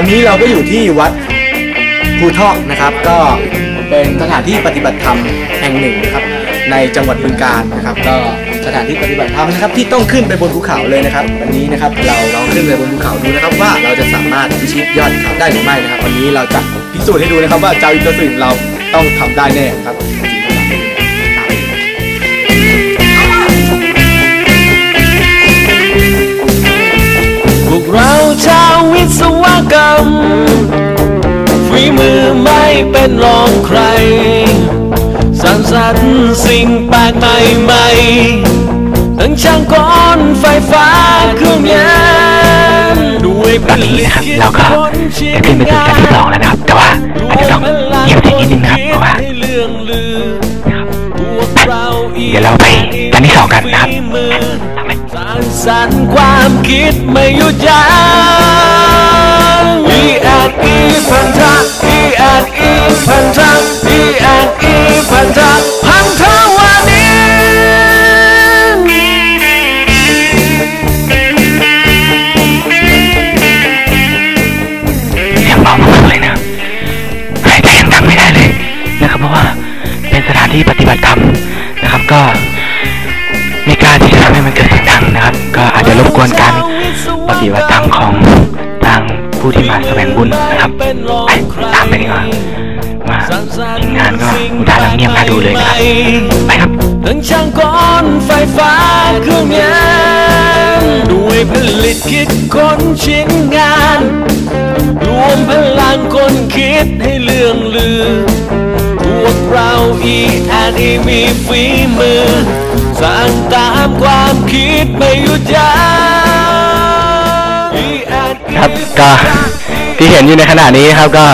อนนี้เราก็อยู่ที่วัดภูทอกนะครับ ก็เป็นสถานที่ปฏิบัติธรรมแห่งหนึ่งนะครับ ในจังหวัดบึงกาฬนะครับ ก็สถานที่ปฏิบัติธรรมนะครับ ที่ต้องขึ้นไปบนภูเขาเลยนะครับ วันนี้นะครับเราลองขึ้นไปบนภูเขาดูนะครับ ว่าเราจะสามารถพิชิตยอดเขาได้หรือไม่นะครับ วันนี้เราจะพิสูจน์ให้ดูนะครับว่าเจ้าอินเตอร์สลิมเราต้องทำได้แน่ครับ ชาววิศวกรรมฝีมือไม่เป็นรองใครสร้างสรรค์สิ่งแปลกใหม่ใหม่ทั้งช่างกลไฟฟ้าเครื่องยนต์ด้วยผตอนนี้ลิตนะครับคิดเราก็ค้นชิ้จะขึ้นไปถึงชั้นที่สองแล้วนะครับ แต่ว่าอาจจะต้องเงียบเสียงนิดนึงนะครับเพราะว่าให้เรื่องลือพวกเราอีกเดี๋ยวเราไปชั้นที่สองกันนะครับฝีมือสร้างสรรค์ความคิดไม่หยุดยั้ง E and E พันธะ E and E พันธะ E and E ปฏิบัติธรรมของทางผู้ที่มาแสวงบุญนะครับไปตามไปดีกว่าว่าทีมงานก็อุทานเงียบน่าดูเลยนะครับไปครับทั้งช่างกลไฟฟ้าเครื่องยนต์ด้วยผลิตคิดค้นชิ้นงาน รวมพลังคนคิดให้เรื่องลือ พวกเราอีแอนอีมีฝีมือ สร้างตามความคิดไม่หยุดยั้ง ครับก็ที่เห็นอยู่ในขณะนี้ครับก็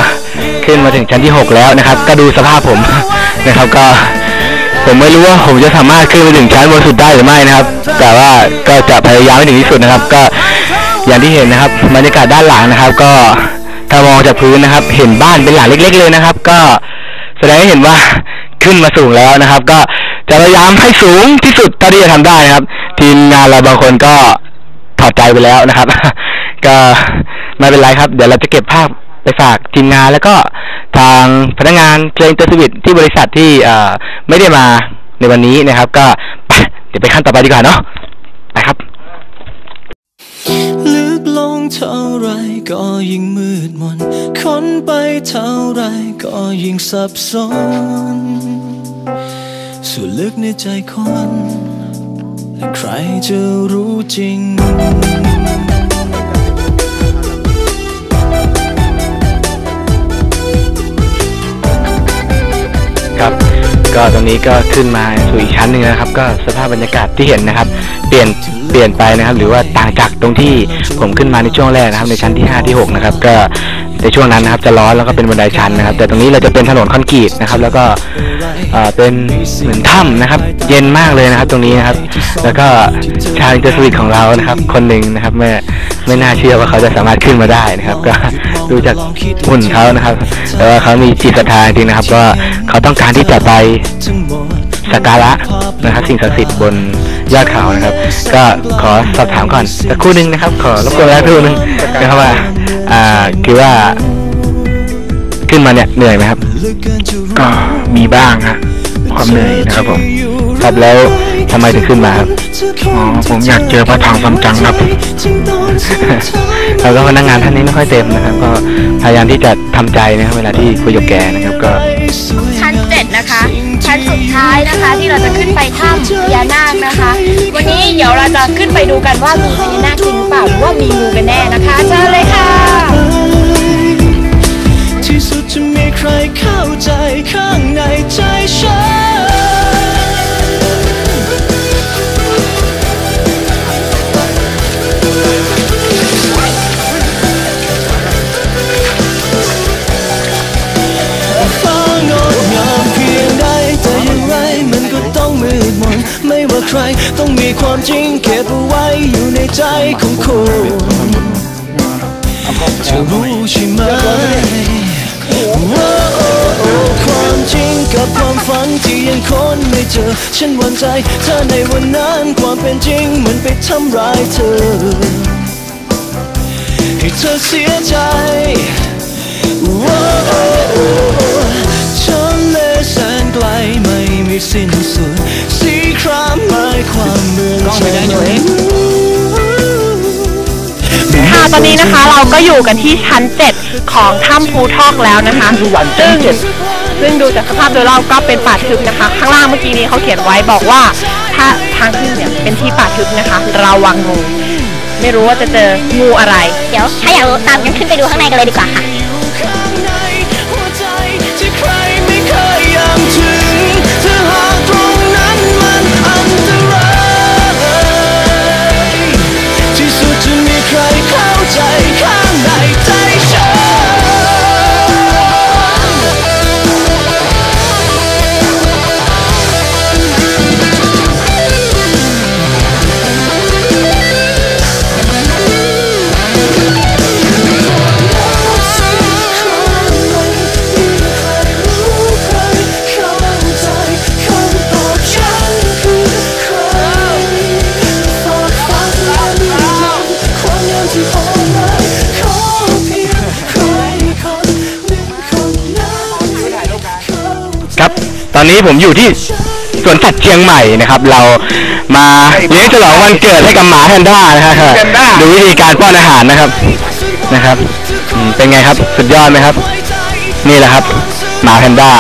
ขึ้นมาถึงชั้นที่ 6 แล้วนะครับ ก็ดูสภาพผมนะครับก็ผมไม่รู้ว่าผมจะสามารถขึ้นไปถึงชั้นบนสุดได้หรือไม่นะครับ แต่ว่าก็จะพยายามให้ถึงที่สุดนะครับ ก็อย่างที่เห็นนะครับบรรยากาศด้านหลังนะครับ ก็ถ้ามองจากพื้นนะครับ เห็นบ้านเป็นหลังเล็ก ๆ เลยนะครับ ก็แสดงให้เห็นว่าขึ้นมาสูงแล้วนะครับ ก็จะพยายามให้สูงที่สุดเท่าที่จะทำได้นะครับ ทีมงานเราบางคนก็ถอดใจไปแล้วนะครับ ก็ไม่เป็นไรครับ เดี๋ยวเราจะเก็บภาพไปฝากทีมงาน แล้วก็ทางพนักงานเจนเตอร์สวิตที่บริษัทที่เอ่อไม่ได้มาในวันนี้นะครับ ก็ไปเดี๋ยวไปขั้นต่อไปดีกว่าเนาะไปครับ ลึกลงเท่าไรก็ยิ่งมืดมน ค้นไปเท่าไรก็ยิ่งสับสน ส่วนลึกในใจคนและใครจะรู้จริง ก็ตรงนี้ก็ขึ้นมาสู่อีกชั้นหนึ่งนะครับ ก็สภาพบรรยากาศที่เห็นนะครับ เปลี่ยนเปลี่ยนไปนะครับ หรือว่าต่างจากตรงที่ผมขึ้นมาในช่วงแรกนะครับ ในชั้นที่ 5 ที่ 6 นะครับ ก็ในช่วงนั้นนะครับจะร้อนแล้วก็เป็นบันไดชันนะครับ แต่ตรงนี้เราจะเป็นถนนคอนกรีตนะครับ แล้วก็เอ่อเป็นเหมือนถ้ำนะครับ เย็นมากเลยนะครับ ตรงนี้นะครับ แล้วก็ชาวอินเตอร์สวิตของเรานะครับ คนหนึ่งนะครับไม่ไม่น่าเชื่อว่าเขาจะสามารถขึ้นมาได้นะครับ ก็ ดูจากหุ่นเขานะครับแต่ว่าเขามีจิตศรัทธาจริงนะครับ ก็เขาต้องการที่จะไปสักการะนะครับสิ่งศักดิ์สิทธิ์บนยอดเขานะครับ ก็ขอสอบถามก่อนสักครู่หนึ่งนะครับ ขอรบกวนเวลาครู่หนึ่งนะครับว่าอ่าคือว่า ขึ้นมาเนี่ยเหนื่อยไหมครับ ก็มีบ้างฮะความเหนื่อยนะครับผม ครับ แล้วทำไมถึงขึ้นมาครับ อ๋อผมอยากเจอพระถังซัมจั๋งครับ แล้วก็พนักงานท่านนี้ไม่ค่อยเต็มนะครับ ก็พยายามที่จะทำใจนะครับเวลาที่คุยกับแกนะครับ ก็ชั้นเจ็ดนะคะชั้นสุดท้ายนะคะที่เราจะขึ้นไปถ้ำพญานาคนะคะ วันนี้เดี๋ยวเราจะขึ้นไปดูกันว่ามีพญานาคจริงหรือเปล่าหรือว่ามีงูกันแน่นะคะเชิญเลยค่ะที่สุดจะมีใครเข้าใจข้างในใจฉัน ความจริงเก็บเอาไว้อยู่ในใจของคุณจะรู้ใช่ไหมความจริงกับความฝันที่ยังค้นไม่เจอ ฉันหวั่นใจถ้าในวันนั้นความเป็นจริงมันไปทำร้ายเธอ ให้เธอเสียใจโอ้ทะเลยแสนไกลไม่มีสิ้นสุดสีคราม หมายความเมืองกล้องไปได้อยู่เองค่ะตอนนี้นะคะเราก็อยู่กันที่ชั้น 7 ของถ้ำภูทอกแล้วนะคะซึ่งซึ่งดูจากสภาพโดยรอบก็เป็นป่าทึบนะคะ ข้างล่างเมื่อกี้นี้เขาเขียนไว้บอกว่า ถ้าทางขึ้นเนี่ยเป็นที่ป่าทึบนะคะ ระวังงูไม่รู้ว่าจะเจองูอะไร เดี๋ยว ถ้าอยากรู้ตามกันขึ้นไปดูข้างในกันเลยดีกว่าค่ะ อนนี้ผมอยู่ที่สวนสัตว์เชียงใหม่นะครับ เรามาเลี้ยงฉลองวันเกิดให้กับหมาแพนด้านะฮะดูวิธีการป้อนอาหารนะครับนะครับอืมเป็นไงครับสุดยอดไหมครับ นี่แหละครับหมาแพนด้า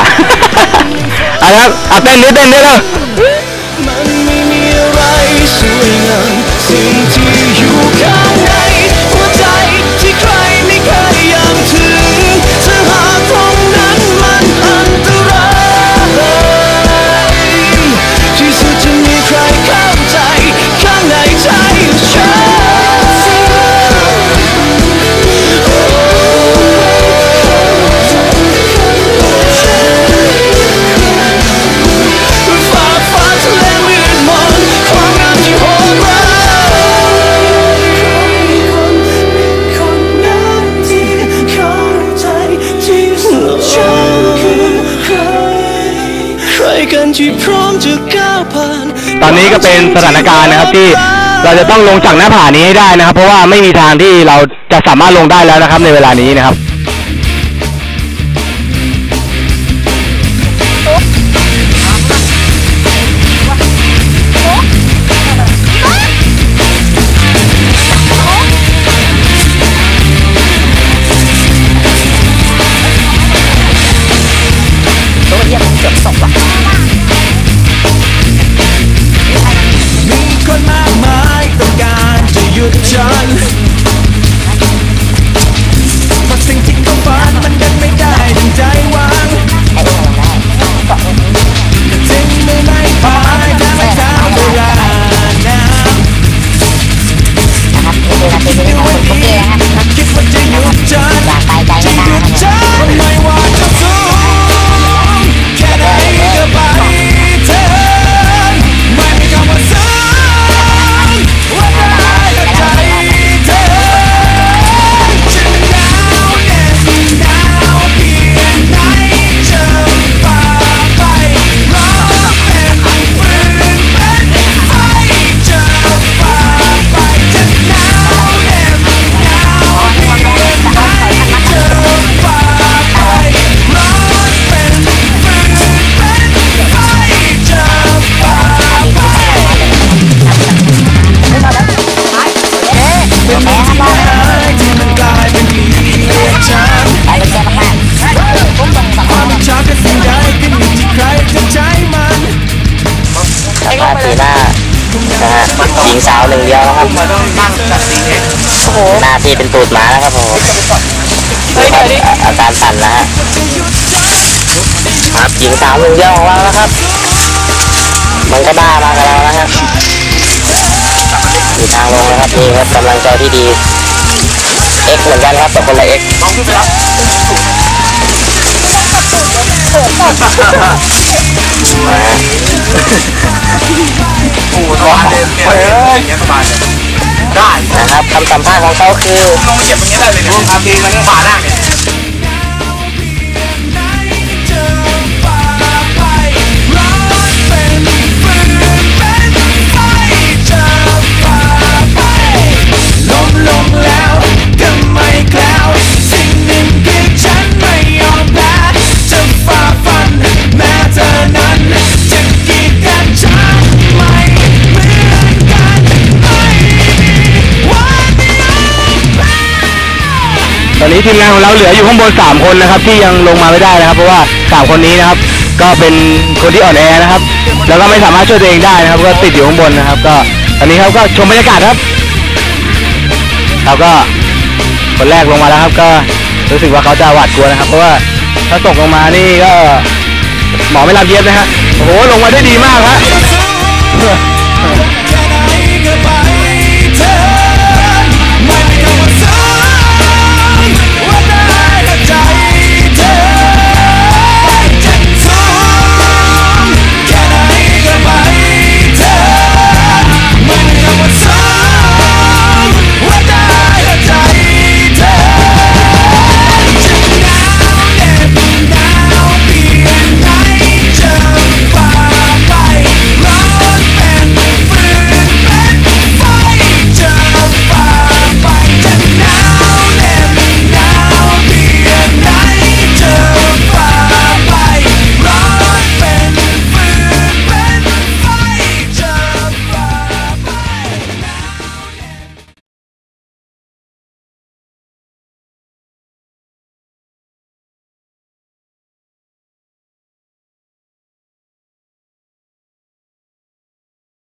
เอาละครับเอาเต้นนิดเต้นนิดเลยมันไม่มีอะไรสวยงามสิ่งที่อยู่ข้าง ตอนนี้ก็เป็นสถานการณ์นะครับที่เราจะต้องลงจากหน้าผานี้ให้ได้นะครับ เพราะว่าไม่มีทางที่เราจะสามารถลงได้แล้วนะครับในเวลานี้นะครับ นึ่งเดียวนะครับหน้าที่เป็นตูดหมานะครับผมอาการสั่นนะฮะครับหญิงสาวหนึ่งเดียวของเรานะครับ มันก็บ้ามากับเรานะครับอยู่ทางลงนะครับนี่ครับกำลังใจที่ดี X เหมือนกันครับแต่คนละ X น้องขึ้นไปรับมา ฮะนะครับคำสัมภาษณ์ของเขาคือลงเก็บอย่างนี้ได้เลยเนี่ยทำดีมันฝ่าหน้าเนี่ย นี้ทีมงานของเราเหลืออยู่ข้างบนสามคนนะครับ ที่ยังลงมาไม่ได้นะครับ เพราะว่าสามคนนี้นะครับ ก็เป็นคนที่อ่อนแอนะครับ แล้วก็ไม่สามารถช่วยตัวเองได้นะครับ ก็ติดอยู่ข้างบนนะครับ ก็อันนี้ครับก็ชมบรรยากาศครับครับก็คนแรกลงมาแล้วครับ ก็รู้สึกว่าเขาจะหวาดกลัวนะครับ เพราะว่าถ้าตกลงมานี่ก็หมอไม่รับเย็บนะฮะโอ้โหลงมาได้ดีมากฮะ